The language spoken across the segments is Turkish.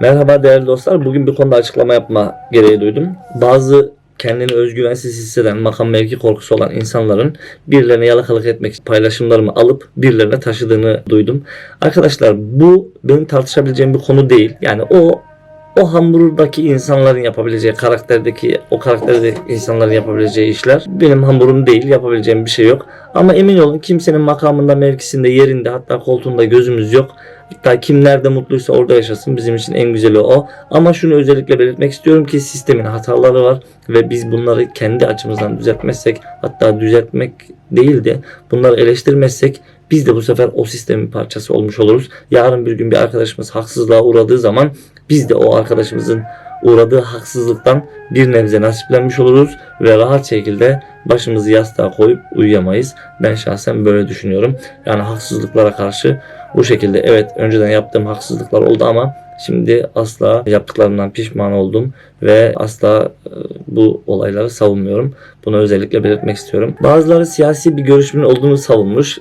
Merhaba değerli dostlar. Bugün bir konuda açıklama yapma gereği duydum. Bazı kendini özgüvensiz hisseden, makam mevki korkusu olan insanların birilerine yalakalık etmek için paylaşımlarımı alıp birilerine taşıdığını duydum. Arkadaşlar bu benim tartışabileceğim bir konu değil. Yani o o hamburgdaki insanların yapabileceği karakterdeki o karakterdeki insanların yapabileceği işler benim hamburum değil yapabileceğim bir şey yok. Ama emin olun kimsenin makamında mevkisinde yerinde hatta koltuğunda gözümüz yok. Hatta kim nerede mutluysa orada yaşasın bizim için en güzeli o. Ama şunu özellikle belirtmek istiyorum ki sistemin hataları var ve biz bunları kendi açımızdan düzeltmezsek hatta düzeltmek değil de bunları eleştirmezsek biz de bu sefer o sistemin parçası olmuş oluruz. Yarın bir gün bir arkadaşımız haksızlığa uğradığı zaman biz de o arkadaşımızın uğradığı haksızlıktan bir nebze nasiplenmiş oluruz ve rahat şekilde başımızı yastığa koyup uyuyamayız. Ben şahsen böyle düşünüyorum. Yani haksızlıklara karşı bu şekilde evet önceden yaptığım haksızlıklar oldu ama şimdi asla yaptıklarımdan pişman oldum ve asla e, bu olayları savunmuyorum. Bunu özellikle belirtmek istiyorum. Bazıları siyasi bir görüşümün olduğunu savunmuş.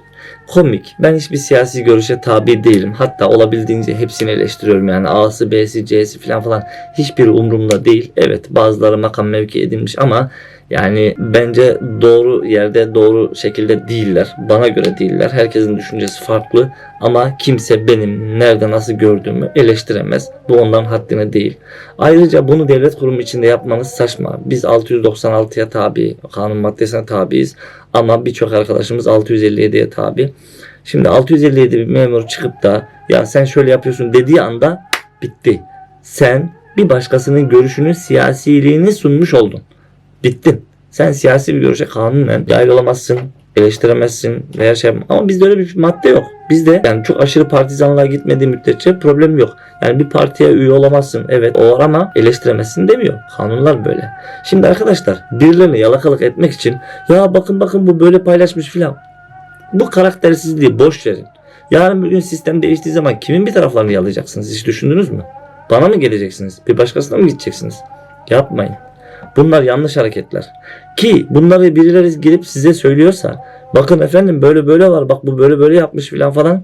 Komik. Ben hiçbir siyasi görüşe tabi değilim. Hatta olabildiğince hepsini eleştiriyorum. Yani A'sı, B'si, C'si falan falan hiçbiri umurumda değil. Evet bazıları makam mevki edinmiş ama yani bence doğru yerde doğru şekilde değiller. Bana göre değiller. Herkesin düşüncesi farklı ama kimse benim nerede nasıl gördüğümü eleştiremez. Bu ondan haddine değil. Ayrıca bunu devlet kurumu içinde yapmanız saçma. Biz 696'ya tabi, kanun maddesine tabiiz ama birçok arkadaşımız 657'ye tabi. Şimdi 657 bir memur çıkıp da ya sen şöyle yapıyorsun dediği anda bitti. Sen bir başkasının görüşünü siyasiliğini sunmuş oldun. Bittin. Sen siyasi bir görüşe kanunen dahil olamazsın, eleştiremezsin veya şey yapma. Ama bizde öyle bir madde yok. Bizde yani çok aşırı partizanlığa gitmediği müddetçe problem yok. Yani bir partiye üye olamazsın. Evet o var ama eleştiremezsin demiyor. Kanunlar böyle. Şimdi arkadaşlar birilerine yalakalık etmek için ya bakın bakın bu böyle paylaşmış filan. Bu karaktersizliği boş verin. Yarın bir gün sistem değiştiği zaman kimin bir taraflarını yalayacaksınız hiç düşündünüz mü? Bana mı geleceksiniz? Bir başkasına mı gideceksiniz? Yapmayın. Bunlar yanlış hareketler. Ki bunları birileri gelip size söylüyorsa bakın efendim böyle böyle var bak bu böyle böyle yapmış filan falan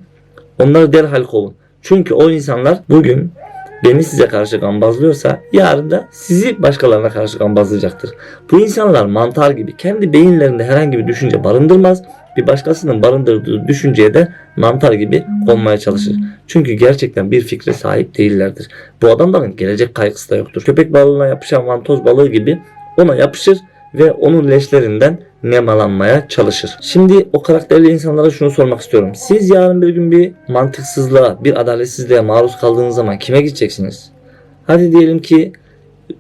onları derhal kovun. Çünkü o insanlar bugün beni size karşı gambazlıyorsa yarın da sizi başkalarına karşı gambazlayacaktır. Bu insanlar mantar gibi kendi beyinlerinde herhangi bir düşünce barındırmaz. Bir başkasının barındırdığı düşünceye de mantar gibi konmaya çalışır. Çünkü gerçekten bir fikre sahip değillerdir. Bu adamların gelecek kaygısı da yoktur. Köpek balığına yapışan vantoz balığı gibi ona yapışır ve onun leşlerinden nemalanmaya çalışır. Şimdi o karakterli insanlara şunu sormak istiyorum. Siz yarın bir gün bir mantıksızlığa, bir adaletsizliğe maruz kaldığınız zaman kime gideceksiniz? Hadi diyelim ki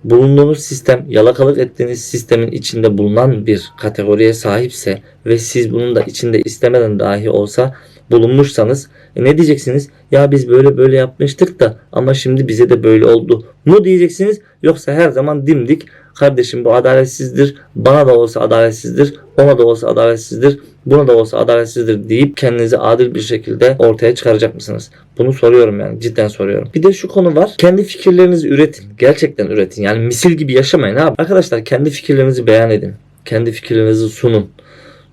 bulunduğunuz sistem yalakalık ettiğiniz sistemin içinde bulunan bir kategoriye sahipse ve siz bunun da içinde istemeden dahi olsa bulunmuşsanız e ne diyeceksiniz? Ya biz böyle böyle yapmıştık da ama şimdi bize de böyle oldu mu diyeceksiniz? Yoksa her zaman dimdik kardeşim bu adaletsizdir bana da olsa adaletsizdir ona da olsa adaletsizdir buna da olsa adaletsizdir deyip kendinizi adil bir şekilde ortaya çıkaracak mısınız? Bunu soruyorum yani cidden soruyorum. Bir de şu konu var. Kendi fikirlerinizi üretin. Gerçekten üretin. Yani misil gibi yaşamayın abi. Arkadaşlar kendi fikirlerinizi beyan edin. Kendi fikirlerinizi sunun.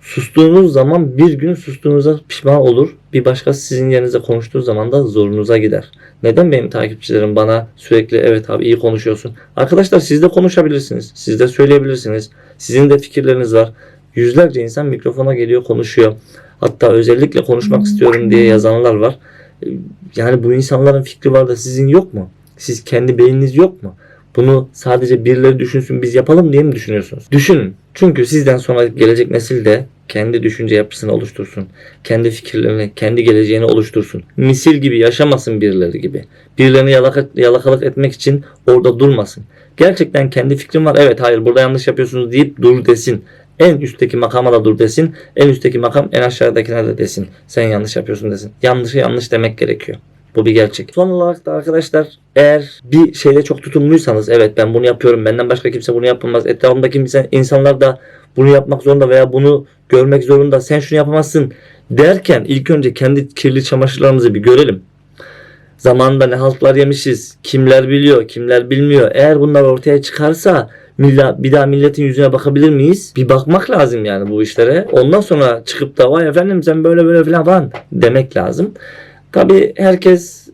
Sustuğunuz zaman bir gün sustuğunuza pişman olur. Bir başkası sizin yerinize konuştuğu zaman da zorunuza gider. Neden benim takipçilerim bana sürekli evet abi iyi konuşuyorsun. Arkadaşlar siz de konuşabilirsiniz. Siz de söyleyebilirsiniz. Sizin de fikirleriniz var. Yüzlerce insan mikrofona geliyor konuşuyor. Hatta özellikle konuşmak istiyorum diye yazanlar var. Yani bu insanların fikri var da sizin yok mu? Siz kendi beyniniz yok mu? Bunu sadece birileri düşünsün biz yapalım diye mi düşünüyorsunuz? Düşünün. Çünkü sizden sonra gelecek nesil de kendi düşünce yapısını oluştursun. Kendi fikirlerini, kendi geleceğini oluştursun. Misil gibi yaşamasın birileri gibi. Birilerini yalaka, yalakalık etmek için orada durmasın. Gerçekten kendi fikrim var. Evet hayır burada yanlış yapıyorsunuz deyip dur desin. En üstteki makama da dur desin. En üstteki makam en aşağıdakine de desin. Sen yanlış yapıyorsun desin. Yanlışı yanlış demek gerekiyor. Bu bir gerçek. Son olarak da arkadaşlar eğer bir şeyde çok tutumluysanız evet ben bunu yapıyorum benden başka kimse bunu yapamaz. Etrafımdaki insan- insanlar da bunu yapmak zorunda veya bunu görmek zorunda. Sen şunu yapamazsın derken ilk önce kendi kirli çamaşırlarımızı bir görelim. Zamanında ne haltlar yemişiz, kimler biliyor, kimler bilmiyor. Eğer bunlar ortaya çıkarsa milla- bir daha milletin yüzüne bakabilir miyiz? Bir bakmak lazım yani bu işlere. Ondan sonra çıkıp da vay efendim sen böyle böyle falan demek lazım. Tabi herkes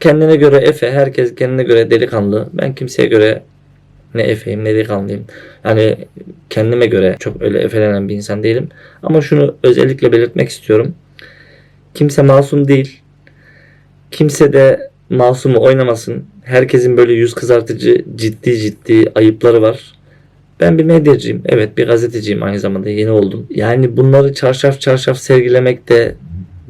kendine göre Efe, herkes kendine göre delikanlı. Ben kimseye göre ne Efe'yim ne delikanlıyım. Yani kendime göre çok öyle efelenen bir insan değilim. Ama şunu özellikle belirtmek istiyorum. Kimse masum değil. Kimse de masumu oynamasın. Herkesin böyle yüz kızartıcı ciddi ciddi ayıpları var. Ben bir medyacıyım. Evet bir gazeteciyim aynı zamanda yeni oldum. Yani bunları çarşaf çarşaf sergilemek de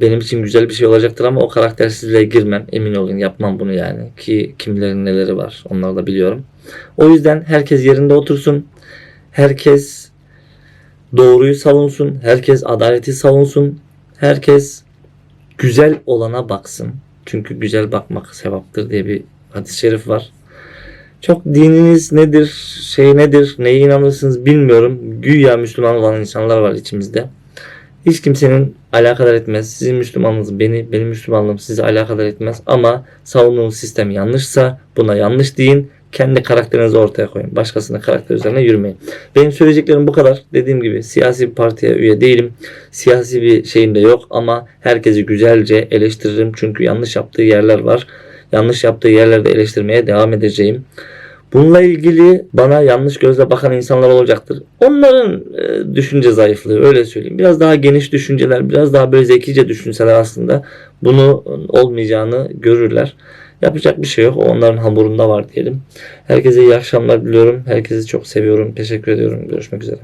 benim için güzel bir şey olacaktır ama o karaktersizliğe girmem. Emin olun yapmam bunu yani. Ki kimlerin neleri var onları da biliyorum. O yüzden herkes yerinde otursun. Herkes doğruyu savunsun. Herkes adaleti savunsun. Herkes güzel olana baksın. Çünkü güzel bakmak sevaptır diye bir hadis-i şerif var. Çok dininiz nedir, şey nedir, neye inanırsınız bilmiyorum. Güya Müslüman olan insanlar var içimizde. Hiç kimsenin alakadar etmez. Sizin Müslümanlığınız beni, benim Müslümanlığım sizi alakadar etmez. Ama savunduğunuz sistem yanlışsa buna yanlış deyin. Kendi karakterinizi ortaya koyun. Başkasının karakter üzerine yürümeyin. Benim söyleyeceklerim bu kadar. Dediğim gibi siyasi bir partiye üye değilim. Siyasi bir şeyim de yok ama herkesi güzelce eleştiririm. Çünkü yanlış yaptığı yerler var. Yanlış yaptığı yerlerde eleştirmeye devam edeceğim. Bununla ilgili bana yanlış gözle bakan insanlar olacaktır. Onların e, düşünce zayıflığı öyle söyleyeyim. Biraz daha geniş düşünceler, biraz daha böyle zekice düşünseler aslında bunu olmayacağını görürler. Yapacak bir şey yok. O onların hamurunda var diyelim. Herkese iyi akşamlar diliyorum. Herkesi çok seviyorum. Teşekkür ediyorum. Görüşmek üzere.